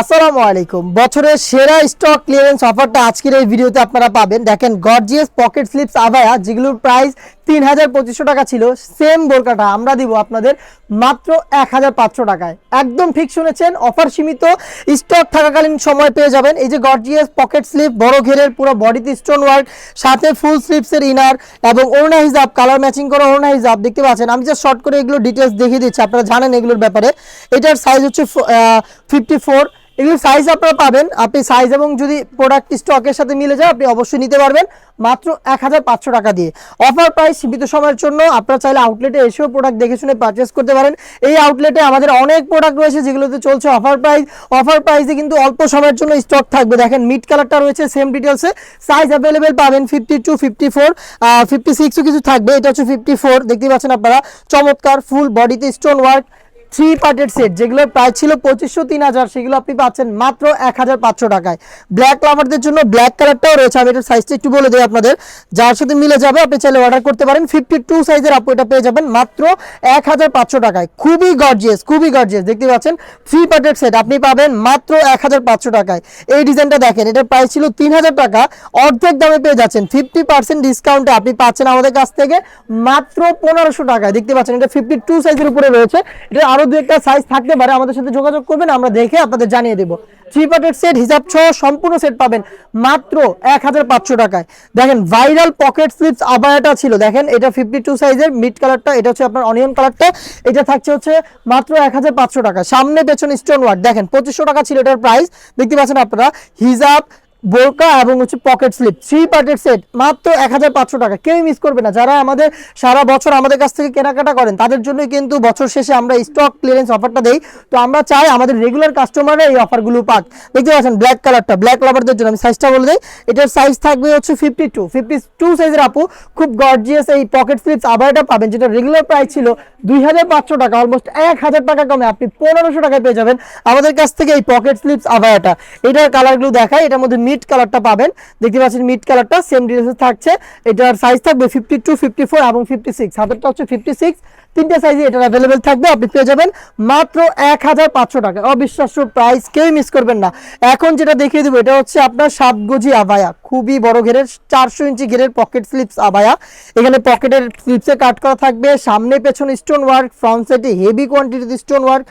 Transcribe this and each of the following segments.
আসসালামু আলাইকুম। বছরের সেরা স্টক ক্লিয়ারেন্স অফারটা আজকের এই ভিডিওতে আপনারা পাবেন। দেখেন গর্জিয়াস পকেট স্লিপস আভায়া, যেগুলোর প্রাইস তিন হাজার পঁচিশশো টাকা ছিল। সেম বোরকাটা আমরা দিব আপনাদের মাত্র এক হাজার পাঁচশো টাকায়। একদম ঠিক শুনেছেন অফার সীমিত স্টক থাকাকালীন সময় পেয়ে যাবেন। এই যে গর্জিয়াস পকেট স্লিপ বড় ঘেরের পুরো বডিতে স্টোন ওয়ার্ক সাথে ফুল স্লিপসের ইনার এবং ওড়না হিজাব কালার ম্যাচিং করা ওড়না হিজাব দেখতে পাচ্ছেন। আমি জাস্ট শর্ট করে এগুলো ডিটেলস দেখিয়ে দিচ্ছি, আপনারা জানেন এগুলোর ব্যাপারে। এটার সাইজ হচ্ছে ফিফটি ফোর এগুলোর সাইজ আপনারা পাবেন। আপনি সাইজ এবং যদি প্রোডাক্ট স্টকের সাথে মিলে যায়, আপনি অবশ্যই নিতে পারবেন মাত্র এক হাজার পাঁচশো টাকা দিয়ে। অফার প্রাইস সীমিত সময়ের জন্য আপনারা চাইলে আউটলেটে এসেও প্রোডাক্ট দেখে শুনে পারচেস করতে পারেন। এই আউটলেটে আমাদের অনেক প্রোডাক্ট রয়েছে যেগুলোতে চলছে অফার প্রাইস অফার প্রাইসে কিন্তু অল্প সময়ের জন্য স্টক থাকবে। দেখেন মিড কালারটা রয়েছে সেম ডিটেলসে সাইজ অ্যাভেলেবেল পাবেন fifty two fifty four fifty সিক্সও কিছু থাকবে। এটা হচ্ছে ফিফটি ফোর দেখতে পাচ্ছেন আপনারা। চমৎকার ফুল বডিতে স্টোন ওয়ার্ক থ্রি পার্টের সেট যেগুলোর প্রাইস ছিল পঁচিশশো, তিন হাজার, সেগুলো আপনি পাচ্ছেন মাত্র এক হাজার পাঁচশো টাকায়। ব্ল্যাক লাভারদের জন্য ব্ল্যাক কালারটাও রয়েছে, আমি এটার সাইজটা একটু বলে দিই আপনাদের। যার সাথে মিলে যাবে, আপনি চাইলে অর্ডার করতে পারেন। ফিফটি টু সাইজের আপু এটা পেয়ে যাবেন মাত্র এক হাজার পাঁচশো টাকায়। খুবই গর্জিয়াস খুবই গর্জিয়াস দেখতে পাচ্ছেন? থ্রি পার্টের সেট আপনি পাবেন মাত্র এক হাজার পাঁচশো টাকায়। এই ডিজাইনটা দেখেন, এটার প্রাইস ছিল তিন হাজার টাকা। অর্ধেক দামে পেয়ে যাচ্ছেন। ফিফটি পার্সেন্ট ডিসকাউন্টে আপনি পাচ্ছেন আমাদের কাছ থেকে মাত্র পনেরোশো টাকায়। দেখতে পাচ্ছেন, এটা ফিফটি টু সাইজের উপরে রয়েছে। এটা আরও দু একটা সাইজ থাকতে পারে, আমাদের সাথে যোগাযোগ করবেন, আমরা দেখে আপনাদের জানিয়ে দেবো। থ্রি পার্টের সেট হিসাব সহ সম্পূর্ণ সেট পাবেন মাত্র এক হাজার পাঁচশো টাকায়। দেখেন ভাইরাল পকেট স্লিপস আবায়াটা ছিল। দেখেন, এটা ফিফটি টু সাইজের মিড কালারটা এটা হচ্ছে আপনার অনিয়ন কালারটা এটা থাকছে হচ্ছে মাত্র এক হাজার পাঁচশো টাকা। সামনে পেছনে স্টোন ওয়ার্ড দেখেন, পঁচিশশো টাকা ছিল এটার প্রাইস দেখতে পাচ্ছেন আপনারা, হিজাব বোরকা এবং হচ্ছে পকেট স্লিপ থ্রি পার্টের সেট মাত্র এক হাজার পাঁচশো টাকা। কেউই মিস করবে না। যারা আমাদের সারা বছর আমাদের কাছ থেকে কেনাকাটা করেন, তাদের জন্যই কিন্তু বছর শেষে আমরা স্টক ক্লিয়ারেন্স অফারটা দেই। তো আমরা চাই আমাদের রেগুলার কাস্টমাররা এই অফারগুলো পাক। দেখতে পাচ্ছেন ব্ল্যাক কালারটা ব্ল্যাক লাভারদের জন্য আমি সাইজটা বলে দিই। এটার সাইজ থাকবে হচ্ছে ফিফটি টু ফিফটি টু সাইজের আপু, খুব গর্জিয়াস এই পকেট স্লিপস আবার এটা পাবেন, যেটা রেগুলার প্রাইস ছিল দুই হাজার পাঁচশো টাকা। অলমোস্ট এক হাজার টাকা কমে আপনি পনেরোশো টাকায় পেয়ে যাবেন আমাদের কাছ থেকে এই পকেট স্লিপস আভায়াটা এটার কালারগুলো দেখায় এটার মধ্যে মিড কালারটা পাবেন। দেখতে পাচ্ছেন মিড কালারটা সেম ডিটেলসে থাকছে। এটার সাইজ থাকবে ফিফটি টু ফিফটি ফোর এবং ফিফটি সিক্স হাতেরটা হচ্ছে ফিফটি সিক্স তিনটে সাইজে এটার অ্যাভেলেবেল থাকবে, আপনি পেয়ে যাবেন মাত্র এক হাজার পাঁচশো টাকা। অবিশ্বাস্য প্রাইস কেউই মিস করবেন না। এখন যেটা দেখিয়ে দেবো, এটা হচ্ছে আপনার সাত গজি আবায়া খুবই বড় ঘেরের চারশো ইঞ্চি ঘেরের পকেট স্লিপস আবায়া। এখানে পকেটের স্লিপসে কাট করা থাকবে। সামনে পেছনে স্টোন ওয়ার্ক ফ্রন্ট সাইডে হেভি কোয়ান্টিটিতে স্টোন ওয়ার্ক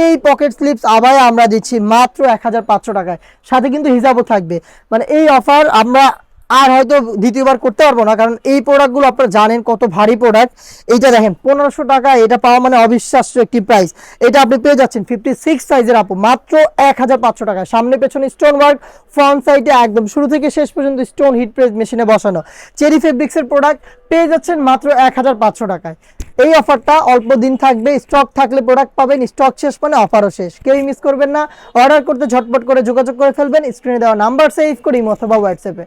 এই পকেট স্লিপস আবায়া আমরা দিচ্ছি মাত্র এক হাজার পাঁচশো টাকায়। সাথে কিন্তু হিসাবও থাকবে। মানে এই অফার আমরা আর হয়তো দ্বিতীয়বার করতে পারব না, কারণ এই প্রোডাক্টগুলো আপনারা জানেন কত ভারী প্রোডাক্ট এইটা দেখেন, পনেরোশো টাকা, এটা পাওয়া মানে অবিশ্বাস্য একটি প্রাইস এটা আপনি পেয়ে যাচ্ছেন ফিফটি সিক্স সাইজের আপু, মাত্র এক হাজার পাঁচশো টাকা। সামনে পেছনে স্টোন ওয়ার্ক ফ্রন্ট সাইডে একদম শুরু থেকে শেষ পর্যন্ত স্টোন হিট প্রেস মেশিনে বসানো। চেরি ফেব্রিক্সের প্রোডাক্ট পেয়ে যাচ্ছেন মাত্র এক হাজার পাঁচশো টাকায়। এই অফারটা অল্প দিন থাকবে স্টক থাকলে প্রোডাক্ট পাবেন স্টক শেষ মানে অফারও শেষ। কেউই মিস করবেন না অর্ডার করতে ঝটপট করে যোগাযোগ করে ফেলবেন স্ক্রিনে দেওয়া নাম্বার সেভ করি অথবা হোয়াটসঅ্যাপে